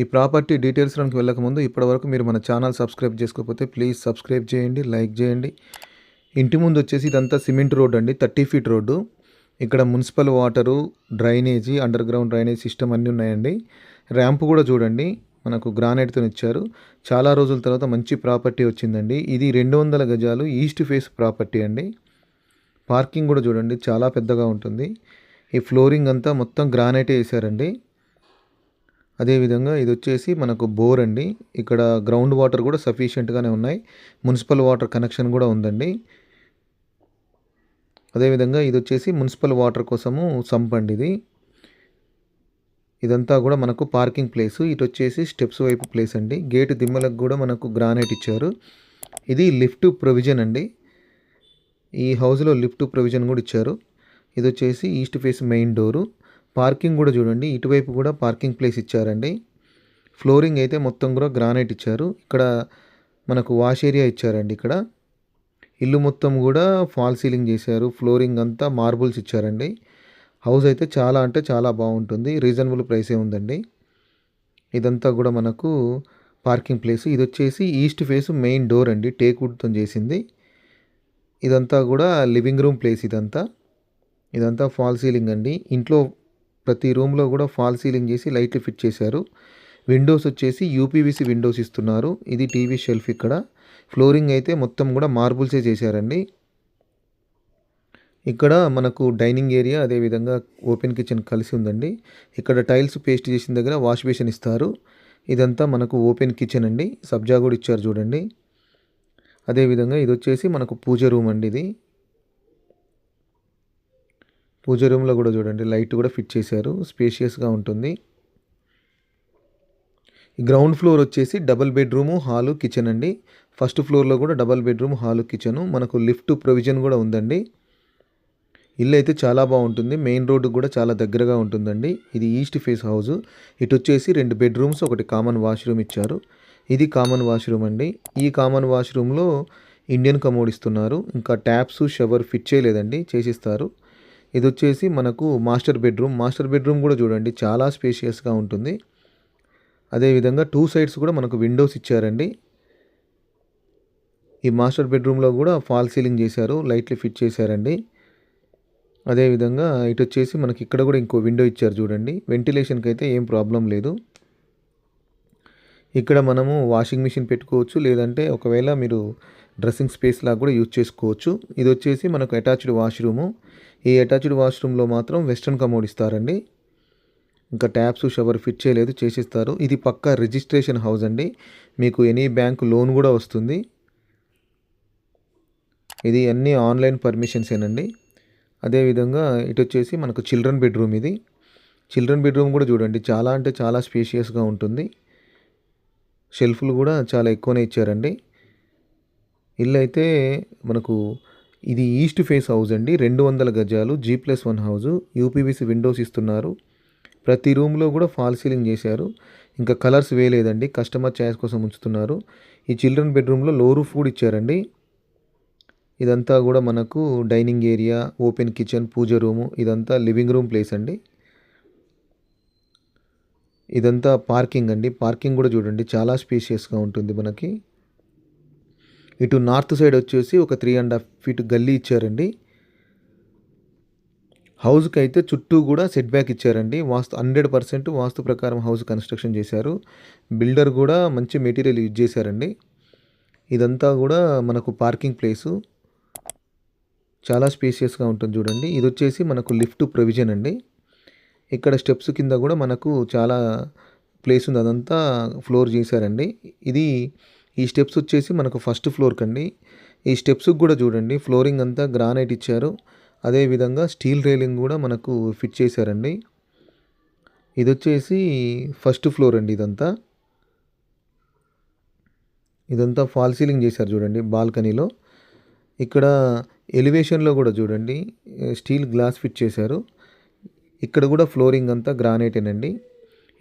ఈ ప్రాపర్టీ డీటెయిల్స్లోకి వెళ్ళకముందు ఇప్పటివరకు మీరు మన ఛానల్ సబ్స్క్రైబ్ చేసుకోకపోతే ప్లీజ్ సబ్స్క్రైబ్ చేయండి లైక్ చేయండి. ఇంటి ముందు వచ్చేసి ఇదంతా సిమెంట్ రోడ్ అండి థర్టీ ఫీట్ రోడ్డు. ఇక్కడ municipal water drainage under ground drainage system అన్నీ ఉన్నాయండి. ర్యాంప్ కూడా చూడండి మనకు గ్రానైట్తో ఇచ్చారు. చాలా రోజుల తర్వాత మంచి ప్రాపర్టీ వచ్చిందండి. ఇది రెండు వందల గజాలు ఈస్ట్ ఫేస్ ప్రాపర్టీ అండి. పార్కింగ్ కూడా చూడండి చాలా పెద్దగా ఉంటుంది. ఈ ఫ్లోరింగ్ అంతా మొత్తం గ్రానైటే వేసారండి అదేవిధంగా ఇది వచ్చేసి మనకు బోర్ అండి. ఇక్కడ గ్రౌండ్ వాటర్ కూడా సఫిషియెంట్గానే ఉన్నాయి. మున్సిపల్ వాటర్ కనెక్షన్ కూడా ఉందండి. అదేవిధంగా ఇది వచ్చేసి మున్సిపల్ వాటర్ కోసము సంప్ అండి ఇది. ఇదంతా కూడా మనకు పార్కింగ్ ప్లేస్. ఇటు వచ్చేసి స్టెప్స్ వైపు ప్లేస్ అండి. గేటు దిమ్మలకు కూడా మనకు గ్రానైట్ ఇచ్చారు. ఇది లిఫ్ట్ ప్రొవిజన్ అండి. ఈ హౌస్లో లిఫ్ట్ ప్రొవిజన్ కూడా ఇచ్చారు. ఇది వచ్చేసి east face main door. Parking కూడా చూడండి. ఇటువైపు కూడా పార్కింగ్ ప్లేస్ ఇచ్చారండి. ఫ్లోరింగ్ అయితే మొత్తం కూడా గ్రానైట్ ఇచ్చారు. ఇక్కడ మనకు వాష్ ఏరియా ఇచ్చారండి ఇక్కడ. ఇల్లు మొత్తం కూడా ఫాల్ సీలింగ్ చేశారు. ఫ్లోరింగ్ అంతా మార్బుల్స్ ఇచ్చారండి. హౌస్ అయితే చాలా అంటే చాలా బాగుంటుంది. రీజనబుల్ ప్రైసే ఉందండి. ఇదంతా కూడా మనకు పార్కింగ్ ప్లేస్. ఇది వచ్చేసి ఈస్ట్ ఫేస్ మెయిన్ డోర్ అండి. టేక్వుడ్తో చేసింది. ఇదంతా కూడా లివింగ్ రూమ్ ప్లేస్ ఇదంతా. ఇదంతా ఫాల్ సీలింగ్ అండి. ఇంట్లో ప్రతి రూమ్లో కూడా ఫాల్ సీలింగ్ చేసి లైట్లు ఫిట్ చేశారు. విండోస్ వచ్చేసి యూపీవీసీ విండోస్ ఇస్తున్నారు. ఇది టీవీ షెల్ఫ్ ఇక్కడ. ఫ్లోరింగ్ అయితే మొత్తం కూడా మార్బుల్సే చేశారండి. ఇక్కడ మనకు డైనింగ్ ఏరియా అదేవిధంగా ఓపెన్ కిచెన్ కలిసి ఉందండి. ఇక్కడ టైల్స్ పేస్ట్ చేసిన దగ్గర వాష్ బేసిన్ ఇస్తారు. ఇదంతా మనకు ఓపెన్ కిచెన్ అండి. సబ్జా కూడా ఇచ్చారు చూడండి. అదేవిధంగా ఇది వచ్చేసి మనకు పూజ రూమ్ అండి ఇది. పూజ రూమ్లో కూడా చూడండి లైట్ కూడా ఫిట్ చేశారు స్పేషియస్గా ఉంటుంది. ఈ గ్రౌండ్ ఫ్లోర్ వచ్చేసి డబల్ బెడ్రూము హాలు కిచెన్ అండి. ఫస్ట్ ఫ్లోర్లో కూడా డబల్ బెడ్రూమ్ హాలు కిచెను మనకు లిఫ్ట్ ప్రొవిజన్ కూడా ఉందండి. ఇల్లు అయితే చాలా బాగుంటుంది. మెయిన్ రోడ్డు కూడా చాలా దగ్గరగా ఉంటుందండి. ఇది ఈస్ట్ ఫేస్ హౌస్ ఇటు వచ్చేసి రెండు బెడ్రూమ్స్ ఒకటి కామన్ వాష్రూమ్ ఇచ్చారు. ఇది కామన్ వాష్రూమ్ అండి. ఈ కామన్ వాష్రూమ్లో ఇండియన్ కమోడ్ ఇస్తున్నారు. ఇంకా ట్యాప్స్ షవర్ ఫిట్ చేయలేదండి. చేసిస్తారు. ఇది వచ్చేసి మనకు మాస్టర్ బెడ్రూమ్. మాస్టర్ బెడ్రూమ్ కూడా చూడండి చాలా స్పేషియస్గా ఉంటుంది. అదేవిధంగా టూ సైడ్స్ కూడా మనకు విండోస్ ఇచ్చారండి. ఈ మాస్టర్ బెడ్రూమ్లో కూడా ఫాల్ సీలింగ్ చేశారు లైట్లు ఫిట్ చేశారండి. అదేవిధంగా ఇటు వచ్చేసి మనకి ఇక్కడ కూడా ఇంకో విండో ఇచ్చారు చూడండి. వెంటిలేషన్కి అయితే ఏం ప్రాబ్లం లేదు. ఇక్కడ మనము వాషింగ్ మిషన్ పెట్టుకోవచ్చు లేదంటే ఒకవేళ మీరు డ్రెస్సింగ్ స్పేస్ లాగా కూడా యూజ్ చేసుకోవచ్చు. ఇది వచ్చేసి మనకు అటాచ్డ్ వాష్రూము. ఈ అటాచ్డ్ వాష్రూమ్లో మాత్రం వెస్ట్రన్ కమోడ్ ఇస్తారండి. ఇంకా ట్యాప్స్ షవర్ ఫిట్ చేయలేదు చేసిస్తారు. ఇది పక్కా రిజిస్ట్రేషన్ హౌస్ అండి. మీకు ఎనీ బ్యాంక్ లోన్ కూడా వస్తుంది. ఇది అన్నీ ఆన్లైన్ పర్మిషన్సేనండి. అదేవిధంగా ఇటు వచ్చేసి మనకు చిల్డ్రన్ బెడ్రూమ్ ఇది. చిల్డ్రన్ బెడ్రూమ్ కూడా చూడండి. చాలా అంటే చాలా స్పేషియస్గా ఉంటుంది. షెల్ఫ్లు కూడా చాలా ఎక్కువనే ఇచ్చారండి. ఇల్లు అయితే మనకు ఇది ఈస్ట్ ఫేస్ హౌస్ అండి. రెండు వందల గజాలు G plus one house UPVC windows ఇస్తున్నారు. ప్రతి రూమ్లో కూడా ఫాల్ సీలింగ్ చేశారు. ఇంకా కలర్స్ వేయలేదండి. కస్టమర్ ఛాయిస్ కోసం ఉంచుతున్నారు. ఈ చిల్డ్రన్ బెడ్రూమ్లో లో రూఫ్ కూడా ఇచ్చారండి. ఇదంతా కూడా మనకు dining area open kitchen puja room ఇదంతా లివింగ్ రూమ్ ప్లేస్ అండి. ఇదంతా పార్కింగ్ అండి. పార్కింగ్ కూడా చూడండి. చాలా స్పేషియస్గా ఉంటుంది మనకి. ఇటు నార్త్ సైడ్ వచ్చేసి ఒక త్రీ అండ్ హాఫ్ ఫీట్ గల్లీ ఇచ్చారండి. హౌస్కి అయితే చుట్టూ కూడా సెట్ బ్యాక్ ఇచ్చారండి. వాస్తు హండ్రెడ్ పర్సెంట్ వాస్తు ప్రకారం హౌస్ కన్స్ట్రక్షన్ చేశారు. బిల్డర్ కూడా మంచి మెటీరియల్ యూజ్ చేశారండి. ఇదంతా కూడా మనకు పార్కింగ్ ప్లేసు. చాలా స్పేషియస్గా ఉంటుంది చూడండి. ఇది వచ్చేసి మనకు లిఫ్ట్ ప్రొవిజన్ అండి. ఇక్కడ స్టెప్స్ కింద కూడా మనకు చాలా ప్లేస్ ఉంది. అదంతా ఫ్లోర్ చేశారండి. ఇది ఈ స్టెప్స్ వచ్చేసి మనకు ఫస్ట్ ఫ్లోర్ కండి. ఈ స్టెప్స్కి కూడా చూడండి. ఫ్లోరింగ్ అంతా గ్రానైట్ ఇచ్చారు. అదేవిధంగా స్టీల్ రైలింగ్ కూడా మనకు ఫిట్ చేశారండి. ఇది వచ్చేసి ఫస్ట్ ఫ్లోర్ అండి ఇదంతా. ఇదంతా ఫాల్ సీలింగ్ చేశారు చూడండి బాల్కనీలో. ఇక్కడ ఎలివేషన్లో కూడా చూడండి. స్టీల్ గ్లాస్ ఫిట్ చేశారు. ఇక్కడ కూడా ఫ్లోరింగ్ అంతా గ్రానైటేనండి.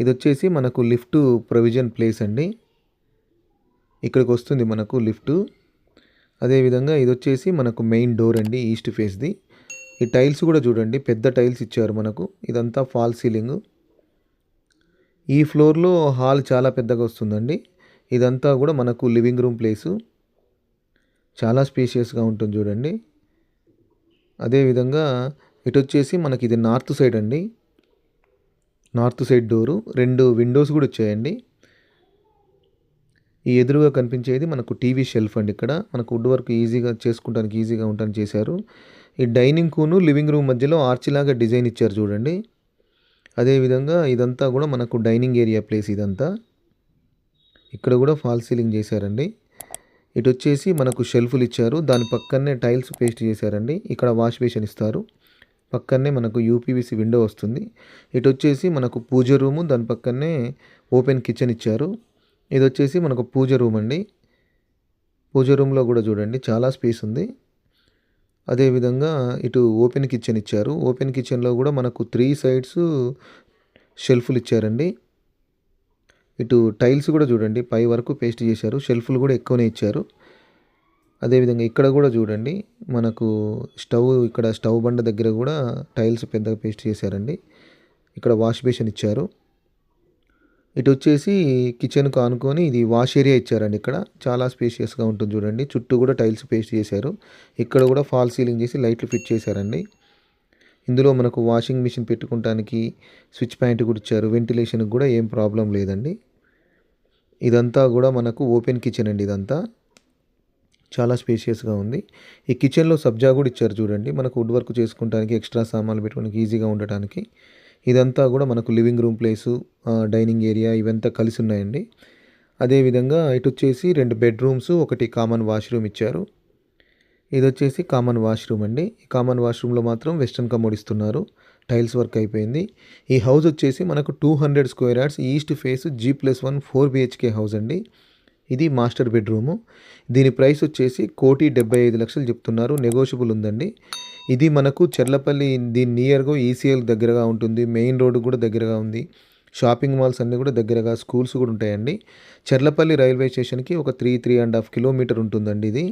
ఇది వచ్చేసి మనకు లిఫ్ట్ ప్రొవిజన్ ప్లేస్ అండి. ఇక్కడికి వస్తుంది మనకు లిఫ్ట్. అదేవిధంగా ఇది వచ్చేసి మనకు మెయిన్ డోర్ అండి ఈస్ట్ ఫేస్ది. ఈ టైల్స్ కూడా చూడండి పెద్ద టైల్స్ ఇచ్చారు మనకు. ఇదంతా ఫాల్ సీలింగ్. ఈ ఫ్లోర్లో హాల్ చాలా పెద్దగా వస్తుందండి. ఇదంతా కూడా మనకు లివింగ్ రూమ్ ప్లేసు. చాలా స్పేషియస్గా ఉంటుంది చూడండి. అదేవిధంగా ఇటు వచ్చేసి మనకి ఇది నార్త్ సైడ్ అండి. North side door. రెండు విండోస్ కూడా వచ్చాయండి. ఈ ఎదురుగా కనిపించేది మనకు టీవీ షెల్ఫ్ అండి ఇక్కడ. మనకు వుడ్ వర్క్ ఈజీగా చేసుకుంటానికి ఈజీగా ఉండటానికి చేశారు. ఈ డైనింగ్ కూను లివింగ్ రూమ్ మధ్యలో ఆర్చిలాగా డిజైన్ ఇచ్చారు చూడండి. అదేవిధంగా ఇదంతా కూడా మనకు డైనింగ్ ఏరియా ప్లేస్ ఇదంతా. ఇక్కడ కూడా ఫాల్ సీలింగ్ చేశారండి. ఇటు వచ్చేసి మనకు షెల్ఫ్లు ఇచ్చారు. దాని పక్కనే టైల్స్ పేస్ట్ చేశారండి. ఇక్కడ వాష్ బేషన్ ఇస్తారు. పక్కనే మనకు యూపీవీసీ విండో వస్తుంది. ఇటు వచ్చేసి మనకు పూజ రూము. దాని పక్కనే ఓపెన్ కిచెన్ ఇచ్చారు. ఇది వచ్చేసి మనకు పూజ రూమ్ అండి. పూజ రూమ్లో కూడా చూడండి చాలా స్పేస్ ఉంది. అదేవిధంగా ఇటు ఓపెన్ కిచెన్ ఇచ్చారు. ఓపెన్ కిచెన్లో కూడా మనకు త్రీ సైడ్స్ షెల్ఫ్లు ఇచ్చారండి. ఇటు టైల్స్ కూడా చూడండి పై వరకు పేస్ట్ చేశారు. షెల్ఫ్లు కూడా ఎక్కువనే ఇచ్చారు. అదేవిధంగా ఇక్కడ కూడా చూడండి మనకు స్టవ్ ఇక్కడ స్టవ్ బండ దగ్గర కూడా టైల్స్ పెద్దగా పేస్ట్ చేశారండి. ఇక్కడ వాష్ బేసిన్ ఇచ్చారు. ఇటు వచ్చేసి కిచెన్కు ఆనుకొని ఇది వాష్ ఏరియా ఇచ్చారండి ఇక్కడ. చాలా స్పేషియస్గా ఉంటుంది చూడండి. చుట్టూ కూడా టైల్స్ పేస్ట్ చేశారు. ఇక్కడ కూడా ఫాల్ సీలింగ్ చేసి లైట్లు ఫిట్ చేశారండి. ఇందులో మనకు వాషింగ్ మిషన్ పెట్టుకోవడానికి స్విచ్ పాయింట్ కూడా ఇచ్చారు. వెంటిలేషన్కి కూడా ఏం ప్రాబ్లం లేదండి. ఇదంతా కూడా మనకు ఓపెన్ కిచెన్ అండి ఇదంతా. చాలా స్పేషియస్గా ఉంది. ఈ కిచెన్లో సబ్జా కూడా ఇచ్చారు చూడండి. మనకు వుడ్ వర్క్ చేసుకోవడానికి ఎక్స్ట్రా సామాన్లు పెట్టుకోవడానికి ఈజీగా ఉండటానికి. ఇదంతా కూడా మనకు living room place dining area ఇవంతా కలిసి ఉన్నాయండి అదేవిధంగా ఇటు వచ్చేసి రెండు బెడ్రూమ్స్ ఒకటి కామన్ వాష్రూమ్ ఇచ్చారు. ఇది వచ్చేసి కామన్ వాష్రూమ్ అండి. ఈ కామన్ వాష్రూమ్లో మాత్రం వెస్ట్రన్ కమోడ్ ఇస్తున్నారు. టైల్స్ వర్క్ అయిపోయింది. ఈ హౌస్ వచ్చేసి మనకు two hundred square yards east face G plus one four BHK house అండి. ఇది మాస్టర్ బెడ్రూము. దీని ప్రైస్ వచ్చేసి కోటి డెబ్బై ఐదు లక్షలు చెప్తున్నారు. నెగోషియబుల్ ఉందండి. ఇది మనకు చెర్లపల్లి దీని నియర్గా ఈసీఎల్ దగ్గరగా ఉంటుంది. మెయిన్ రోడ్డు కూడా దగ్గరగా ఉంది. షాపింగ్ మాల్స్ అన్నీ కూడా దగ్గరగా స్కూల్స్ కూడా ఉంటాయండి. చెర్లపల్లి రైల్వే స్టేషన్కి ఒక three three and half kilometre ఉంటుందండి ఇది.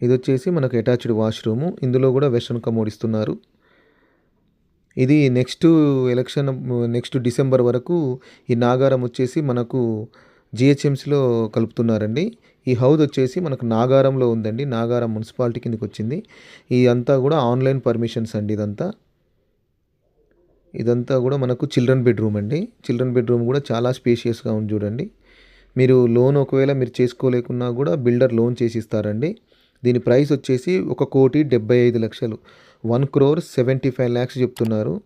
ఇది వచ్చేసి మనకు అటాచ్డ్ వాష్రూము ఇందులో కూడా వెస్ట్రన్ కమోడ్ ఇస్తున్నారు. ఇది నెక్స్ట్ ఎలక్షన్ నెక్స్ట్ డిసెంబర్ వరకు ఈ నాగారం వచ్చేసి మనకు జిహెచ్ఎంసీలో కలుపుతున్నారండి. ఈ హౌస్ వచ్చేసి మనకు నాగారంలో ఉందండి. నాగారం మున్సిపాలిటీ కిందకి వచ్చింది. ఈ అంతా కూడా ఆన్లైన్ పర్మిషన్స్ అండి ఇదంతా. ఇదంతా కూడా మనకు చిల్డ్రన్ బెడ్రూమ్ అండి. చిల్డ్రన్ బెడ్రూమ్ కూడా చాలా స్పేషియస్గా ఉంది చూడండి. మీరు లోన్ ఒకవేళ మీరు చేసుకోలేకున్నా కూడా బిల్డర్ లోన్ చేసి ఇస్తారండి. దీని ప్రైస్ వచ్చేసి ఒక కోటి డెబ్బై ఐదు లక్షలు. One crore seventy five lakhs చెప్తున్నారు.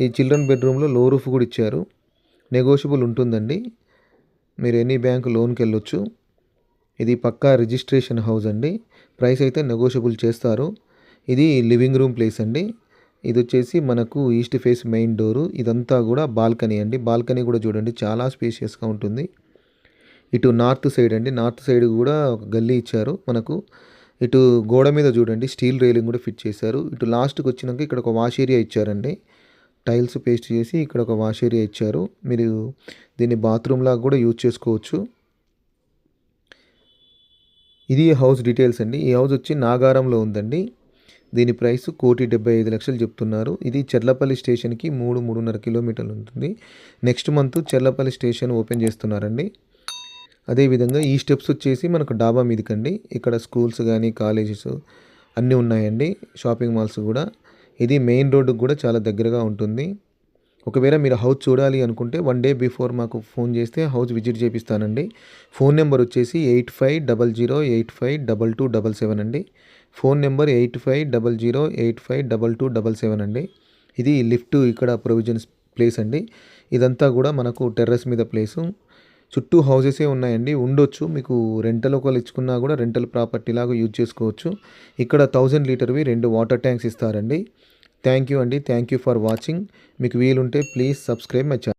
ఈ చిల్డ్రన్ బెడ్రూమ్లో లో రూఫ్ కూడా ఇచ్చారు. నెగోషియబుల్ ఉంటుందండి. మీరు ఎనీ బ్యాంక్ లోన్కి వెళ్ళొచ్చు ఇది పక్కా రిజిస్ట్రేషన్ హౌస్ అండి. ప్రైస్ అయితే నెగోషియబుల్ చేస్తారు. ఇది లివింగ్ రూమ్ ప్లేస్ అండి. ఇది వచ్చేసి మనకు ఈస్ట్ ఫేస్ మెయిన్ డోరు. ఇదంతా కూడా బాల్కనీ అండి. బాల్కనీ కూడా చూడండి చాలా స్పేషియస్గా ఉంటుంది. ఇటు నార్త్ సైడ్ అండి. నార్త్ సైడ్ కూడా ఒక గల్లీ ఇచ్చారు మనకు. ఇటు గోడ మీద చూడండి స్టీల్ రైలింగ్ కూడా ఫిట్ చేశారు. ఇటు లాస్ట్కి వచ్చినాక ఇక్కడ ఒక వాష్ ఏరియా ఇచ్చారండి. టైల్స్ పేస్ట్ చేసి ఇక్కడ ఒక వాష్ ఏరియా ఇచ్చారు. మీరు దీన్ని బాత్రూమ్ లాగా కూడా యూజ్ చేసుకోవచ్చు. ఇది హౌస్ డీటెయిల్స్ అండి. ఈ హౌస్ వచ్చి నాగారంలో ఉందండి. దీని ప్రైస్ కోటి డెబ్బై ఐదు లక్షలు చెప్తున్నారు. ఇది చెర్లపల్లి స్టేషన్కి మూడు మూడున్నర కిలోమీటర్లు ఉంటుంది. Next month Cherlapalli station open చేస్తున్నారండి. అదేవిధంగా ఈ స్టెప్స్ వచ్చేసి మనకు డాబా మీదకండి. ఇక్కడ స్కూల్స్ కానీ కాలేజెస్ అన్నీ ఉన్నాయండి. షాపింగ్ మాల్స్ కూడా. ఇది మెయిన్ రోడ్డుకు కూడా చాలా దగ్గరగా ఉంటుంది. ఒకవేళ మీరు హౌస్ చూడాలి అనుకుంటే వన్ డే బిఫోర్ మాకు ఫోన్ చేస్తే హౌస్ విజిట్ చేపిస్తానండి. ఫోన్ నెంబర్ వచ్చేసి eight five double zero eight five double two double seven అండి. Phone number eight five double zero eight five double two double seven అండి. ఇది lift ఇక్కడ provisions place అండి. ఇదంతా కూడా మనకు టెర్రస్ మీద ప్లేసు చుట్టూ హౌసెసే ఉన్నాయండి. ఉండొచ్చు. మీకు రెంటల్ ఒకవేళ ఇచ్చుకున్నా కూడా రెంటల్ ప్రాపర్టీ లాగా యూజ్ చేసుకోవచ్చు. ఇక్కడ థౌజండ్ లీటర్వి రెండు వాటర్ ట్యాంక్స్ ఇస్తారండి. థ్యాంక్ యూ అండి. Thank you for watching. మీకు వీలుంటే ప్లీజ్ సబ్స్క్రైబ్ మై ఛానల్